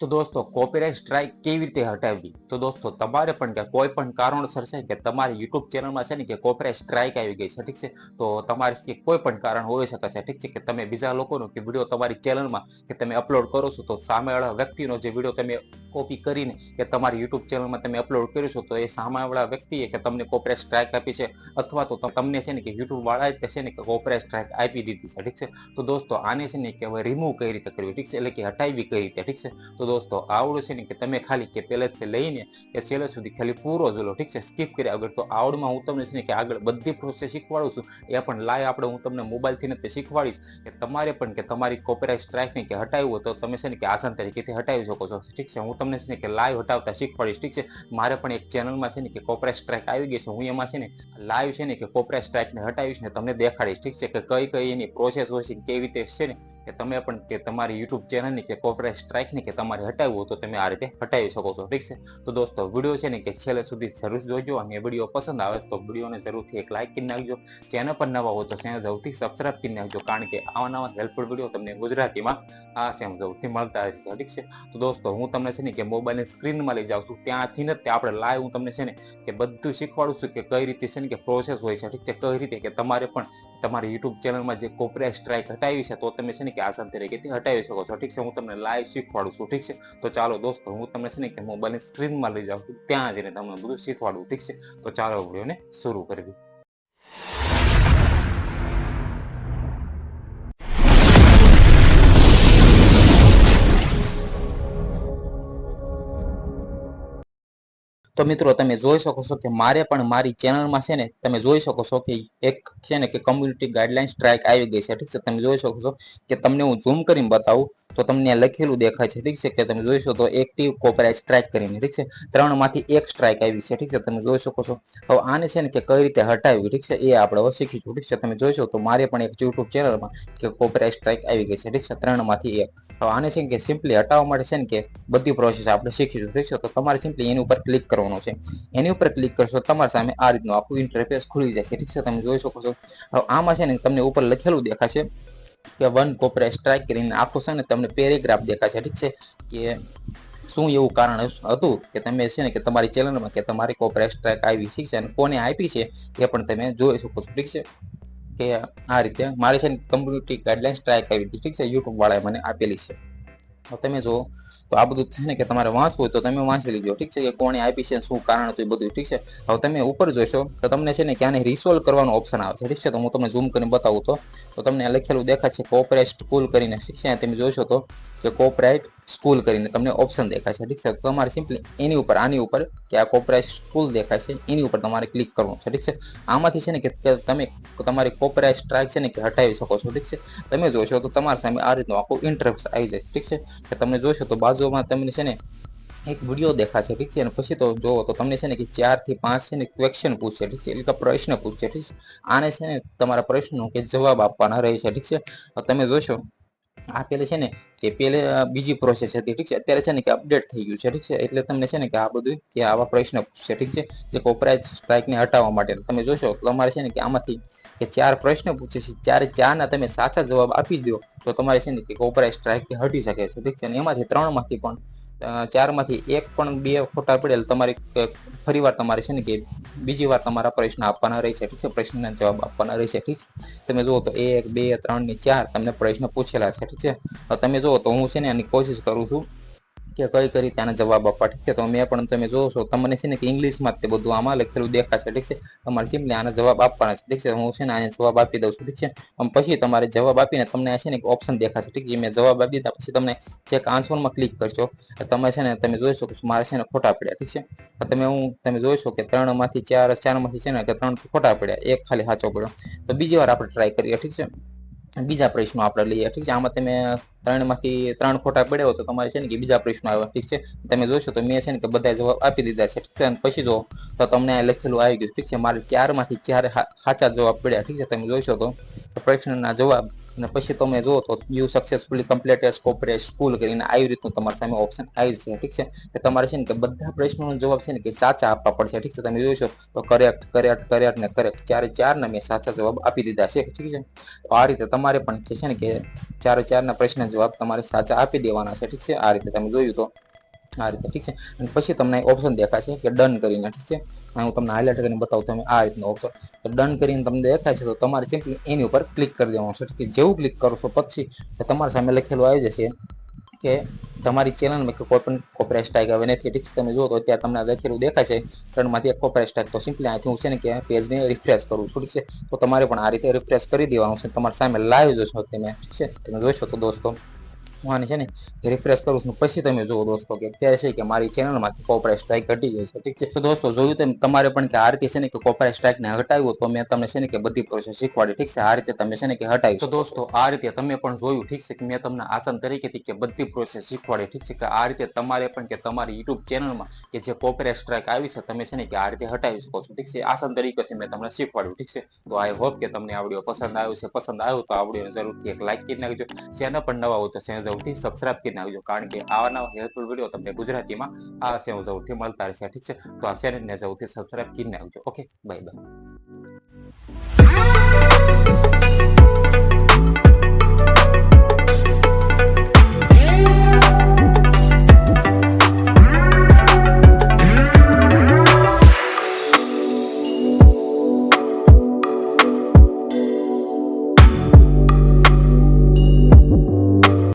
તો દોસ્તો copyright strike કેવી રીતે હટાવવી? તો દોસ્તો, તમારે પણ કે કોઈ પણ કારણોસર છે કે તમારી યુટ્યુબ ચેનલમાં છે ને કે કોપીરાઇટ સ્ટ્રાઇક આવી ગઈ છે, ઠીક છે? તો તમારે કોઈ પણ કારણ હોઈ શકે છે, ઠીક છે? કે તમે બીજા લોકોનો કે વીડિયો તમારી ચેનલમાં કે તમે અપલોડ કરો છો, તો સામેવાળા વ્યક્તિનો જે વીડિયો તમે કોપી કરીને કે તમારી યુટ્યુબ ચેનલમાં તમે અપલોડ કર્યો છો, તો એ સામેવાળા વ્યક્તિએ કે તમને કોપીરાઇટ સ્ટ્રાઇક આપી છે, અથવા તો તમને છે ને કે યુટ્યુબ વાળાએ છે ને કે કોપીરાઇટ સ્ટ્રાઇક આપી દીધી છે, ઠીક છે? તો દોસ્તો, આને છે ને કે હવે રિમૂવ કઈ રીતે કરવી, ઠીક છે? એટલે કે હટાવી કઈ રીતે, ઠીક છે? તો દોસ્તો આવડું છે ને કે તમે ખાલી કે પહેલેથી લઈને કે છેલ્લે સુધી ખાલી પૂરો જોલો ઠીક છે? સ્કીપ કર્યા આગળ તો આવડમાં હું તમને છે ને કે આગળ બધી પ્રોસેસ શીખવાડું છું. એ પણ લાઈવ આપણે હું તમને મોબાઈલથી નથી શીખવાડીશ કે તમારે પણ કે તમારી કોપીરાઇટ સ્ટ્રાઇકને કે હટાવ્યું હોય તો તમે છે ને કે આસાન તરીકેથી હટાવી શકો છો. ઠીક છે? હું તમને છે ને કે લાઈવ હટાવતા શીખવાડીશ, ઠીક છે? મારે પણ એક ચેનલમાં છે ને કે કોપીરાઇટ સ્ટ્રાઇક આવી ગઈ છે. હું એમાં છે ને લાઈવ છે ને કે કોપીરાઇટ સ્ટ્રાઇકને હટાવીશ ને તમને દેખાડીશ, ઠીક છે? કે કઈ કઈ એની પ્રોસેસ હોય છે કેવી રીતે છે ને કે તમે પણ કે તમારી યુટ્યુબ ચેનલની કે કોપીરાઇટ સ્ટ્રાઇકની કે તમારે હટાવવું તો તમે આ રીતે હટાવી શકો છો. ઠીક છે? તો દોસ્તો વીડિયો છે ને કે છેલ્લે સુધી જરૂર જોજો અને વીડિયો પસંદ આવે તો વિડીયોને જરૂરથી એક લાઈક કરી નાખજો. ચેનલ પર નવા હોય તો ચેનલ સૌથી સબસ્ક્રાઇબ કરી નાખજો કારણ કે આવા નવા હેલ્પફુલ વીડિયો તમને ગુજરાતીમાં આ સેમ જરૂરથી મળતા રહે છે ઠીક છે? તો દોસ્તો, હું તમને છે ને કે મોબાઈલની સ્ક્રીનમાં લઈ જાઉં છું. ત્યાંથી ને આપણે લાઈવ હું તમને છે ને કે બધું શીખવાડું છું કે કઈ રીતે છે ને કે પ્રોસેસ હોય છે. ઠીક છે? કઈ રીતે કે તમારે પણ તમારી યુટ્યુબ ચેનલમાં જે કોપીરાઇટ સ્ટ્રાઇક હટાવી છે, તો તમે છે ને કે આસાન તરીકેથી હટાવી શકો છો. ઠીક છે, હું તમને લાઈવ શીખવાડું છું, ઠીક છે? તો ચાલો દોસ્તો, હું તમને છે ને કે મોબાઈલની સ્ક્રીનમાં લઈ જાઉં ત્યાં જઈને તમને બધું શીખવાડું, ઠીક છે? તો ચાલો વિડીયોને શરૂ કરવી તો મિત્રો તમે જોઈ શકો છો કે મારે પણ મારી ચેનલમાં છે ને તમે જોઈ શકો છો કે એક છે ને કે કમ્યુનિટી ગાઈડલાઇન સ્ટ્રાઇક આવી ગઈ છે. ઠીક છે? તમે જોઈ શકો છો કે તમને હું ઝૂમ કરીને બતાવું તો તમને લખેલું દેખાય છે, ઠીક છે? કે તમે જોઈ શકો તો એક્ટિવ કોપીરાઇટ સ્ટ્રાઇક કરીને, ઠીક છે? ત્રણમાંથી એક સ્ટ્રાઇક આવી છે, ઠીક છે? તમે જોઈ શકો છો. હવે આને છે ને કે કઈ રીતે હટાવી ઠીક છે? એ આપણે હવે શીખીશું, ઠીક છે? તમે જોઈશો તો મારે પણ એક યુટ્યુબ ચેનલમાં કે કોપીરાઇટ સ્ટ્રાઇક આવી ગઈ છે, ઠીક છે? ત્રણમાંથી એક. હવે આને છે કે સિમ્પલી હટાવવા માટે છે ને કે બધી પ્રોસેસ આપણે શીખીશું, ઠીક છે? તો તમારે સિમ્પલી એની ઉપર ક્લિક કરવાનું છે. એની ઉપર ક્લિક કરશો તમારી સામે આ રીતનું આખું ઇન્ટરફેસ ખુલી જશે, ઠીક છે? તમે જોઈ શકો છો. હવે આમાં છે ને તમને ઉપર લખેલું દેખાશે કે વન કોપરે સ્ટ્રાઇક કરીને આખું છે ને તમને પેરેગ્રાફ દેખાશે, ઠીક છે? કે શું એવું કારણ હતું કે તમે છે ને કે તમારી ચેનલમાં કે તમારી કોપરે સ્ટ્રાઇક આવી ઠીક છે? અને કોને આપી છે એ પણ તમે જોઈ શકો છો, ઠીક છે? કે આ રીતે મારી છે ને કમ્યુનિટી ગાઈડલાઈન સ્ટ્રાઇક આવી હતી, ઠીક છે? યુટ્યુબ વાળાએ મને આપેલી છે. તમે જો તો આ બધું છે ને કે તમારે વાંચવું હોય તો તમે વાંચી લીજો. ઠીક છે કે કોણે આપી છે શું કારણ હતું એ બધું, ઠીક છે? હવે તમે ઉપર જોશો તો તમને છે ને કે આને રિસોલ્વ કરવાનો ઓપ્શન આવે છે. ઠીક છે? તો હું તમને ઝૂમ કરીને બતાવું તો. તો તમને લખેલું દેખાય છે કોપરેટ સ્કૂલ કરીને. ઠીક છે? તમે જોશો તો કે કોપરેટ સ્કૂલ કરીને તમને ઓપ્શન દેખાય છે. ઠીક છે? તમારે સિમ્પલી એની ઉપર, આની ઉપર કે આ કોપરાઇટ સ્કૂલ દેખાય છે, એની ઉપર તમારે ક્લિક કરવું છે. ઠીક છે? આમાંથી છે ને કે તમે તમારી કોપરેટ સ્ટ્રાઇક છે ને કે હટાવી શકો છો. ઠીક છે? તમે જોશો તો તમારી સામે આ રીતનું આખું ઇન્ટરફેસ આવી જાય ઠીક છે? કે તમે જોશો તો બાજુમાં તમને છે ને એક વીડિયો દેખાશે, ઠીક છે? અને પછી તો જોવો, તો તમને છે ને કે ચારથી પાંચ છે ને ક્વેશ્ચન પૂછશે, ઠીક છે? એટલે કે પ્રશ્ન પૂછશે, ઠીક છે? આને છે ને તમારા પ્રશ્નનો કે જવાબ આપવાના રહે છે ઠીક છે? તમે જોશો આ પેલે છે ને કે પેલે બીજી પ્રોસેસ હતી, ઠીક છે? અત્યારે છે ને કે અપડેટ થઈ ગયું છે, ઠીક છે? એટલે તમને છે ને કે આ બધું કે આવા પ્રશ્ન પૂછશે, ઠીક છે? જે કોપરાઇટ સ્ટ્રાઇકને હટાવવા માટે. તમે જોશો તમારે છે ને કે આમાંથી કે ચાર પ્રશ્ન પૂછે છે ચારે ચારના તમે સાચા જવાબ આપી દો તો તમારે છે ને કે કોપરાઇટ સ્ટ્રાઇકથી હટી શકે છે, ઠીક છે? અને એમાંથી ત્રણમાંથી પણ ચારમાંથી એક પણ બે ખોટા પડેલ, તમારે ફરી વાર તમારે છે ને કે બીજી વાર તમારા પ્રશ્ન આપવાના રહેશે, ઠીક છે? પ્રશ્નના જવાબ આપવાના રહેશે, ઠીક છે? તમે જુઓ તો એક, બે, ત્રણ ને ચાર તમને પ્રશ્ન પૂછેલા છે, ઠીક છે? તમે જુઓ તો હું છે ને આની કોશિશ કરું છું કે કઈ કઈ રીતે આના જવાબ આપવા ઠીક છે, તો મેં પણ તમે જોશો તમને છે ને કે ઇંગ્લિશમાં તે બધું આમાં લખેલું દેખાશે ઠીક છે? તમારે સિમ્પલી આના જવાબ આપવાના છે, ઠીક છે? હું છે ને આને જવાબ આપી દઉં છું, ઠીક છે? પછી તમારે જવાબ આપીને તમને છે ને એક ઓપ્શન દેખાશે, ઠીક છે? મેં જવાબ આપી દીધા, પછી તમને ચેક આન્સરમાં ક્લિક કરશો. તમે છે ને, તમે જોઈ શકો છો, મારે છે ને ખોટા પડ્યા, ઠીક છે? તમે હું, તમે જોઈશો કે ત્રણમાંથી ચાર ચારમાંથી છે ને, કે ત્રણ ખોટા પડ્યા, એક ખાલી સાચો પડ્યો. તો બીજી વાર આપણે ટ્રાય કરીએ, ઠીક છે? બીજા પ્રશ્નો આપણે લઈએ, ઠીક છે? આમાં તમે ત્રણમાંથી ત્રણ ખોટા પડ્યો તો તમારે છે ને કે બીજા પ્રશ્નો આવ્યા ઠીક છે? તમે જોશો તો મેં છે ને કે બધા જવાબ આપી દીધા છે, ઠીક છે? પછી જો તો તમને આ લખેલું આવી ગયું, ઠીક છે? મારે ચારમાંથી ચાર સાચા જવાબ પડ્યા, ઠીક છે? તમે જોઈશો તો પ્રશ્નના જવાબ અને પછી તમે જુઓ તો you successfully completed corporate school કરીને આવી રીતનું તમારી સામે ઓપ્શન આવી છે ઠીક છે? કે તમારે છે ને કે બધા પ્રશ્નોનો જવાબ છે ને કે સાચા આપવા પડશે, ઠીક છે? તમે જોઈશો તો કરેક્ટ કરેક્ટ કરેક્ટ ને કરેક્ટ ચારે ચારના મેં સાચા જવાબ આપી દીધા છે, ઠીક છે? તો આ રીતે તમારે પણ છે ને કે ચારે ચારના પ્રશ્ન જવાબ તમારે સાચા આપી દેવાના છે, ઠીક છે? આ રીતે તમે જોયું તો. આ રીતે, ઠીક છે? અને પછી તમને ઓપ્શન દેખાશે કે ડન કરીને, ઠીક છે? હું તમને હાઇલાઇટ કરીને બતાવું, તમે આ રીતનો ઓપ્શન ડન કરીને તમને દેખાય છે, તો તમારે સિમ્પલી એની ઉપર ક્લિક કરી દેવાનું છે છે? જેવું ક્લિક કરશો પછી તમારી સામે લખેલું આવી જશે કે તમારી ચેનલમાં કે કોઈ પણ કોપરેટ સ્ટ્રાઇક હવે નથી, ઠીક છે? તમે જુઓ તો અત્યારે તમને લખેલું દેખાય છે, ત્રણમાંથી એક કોપરેટ સ્ટ્રાઇક તો સિમ્પલી અહીંથી હું છે ને કે પેજને રિફ્રેશ કરું છું, ઠીક છે? તો તમારે પણ આ રીતે રિફ્રેશ કરી દેવાનું છે, તમારી સામે લાઈવ જોશો તમે, ઠીક છે? તમે જોશો તો દોસ્તો. હું છે ને? રિફ્રેશ કરું છું. પછી તમે જુઓ દોસ્તો કે અત્યારે છે કે મારી ચેનલમાંથી કોપરેટ સ્ટ્રાઇક ઘટી ગઈ છે. ઠીક છે? તો દોસ્તો જોયું તેમ તમારે પણ કે આ રીતે છે ને કે કોપરેટ સ્ટ્રાઇકને હટાવ્યો તો મેં તમને છે ને કે બધી પ્રોસેસ શીખવાડી. ઠીક છે? આ રીતે તમે છે ને કે હટાવી તો દોસ્તો આ રીતે તમે પણ જોયું. ઠીક છે કે મેં તમને આસાન તરીકેથી કે બધી પ્રોસેસ શીખવાડી. ઠીક છે કે આ રીતે તમારે પણ કે તમારી યુટ્યુબ ચેનલમાં કે જે કોપરેટ સ્ટ્રાઇક આવી છે તમે છે ને કે આ રીતે હટાવી શકો છો. ઠીક છે? આસન તરીકેથી મેં તમને શીખવાડ્યું. ઠીક છે? તો આઈ હોપ કે તમને આ વીડિયો પસંદ આવ્યો છે. પસંદ આવ્યો તો આ વીડિયો જરૂરથી એક લાઈક કરી નાખજો. ચેનલ પણ નવા હોય તો ચેનલ જરૂરથી સબસ્ક્રાઇબ કરી નાખજો કારણ કે આવા નવા હેલ્પફુલ વીડિયો તમને ગુજરાતીમાં આ ચેનલ જરૂરથી મળતા રહેશે. ઠીક છે? તો આ ચેનલને જરૂરથી સબસ્ક્રાઇબ કરી નાખજો ઓકે બાય બાય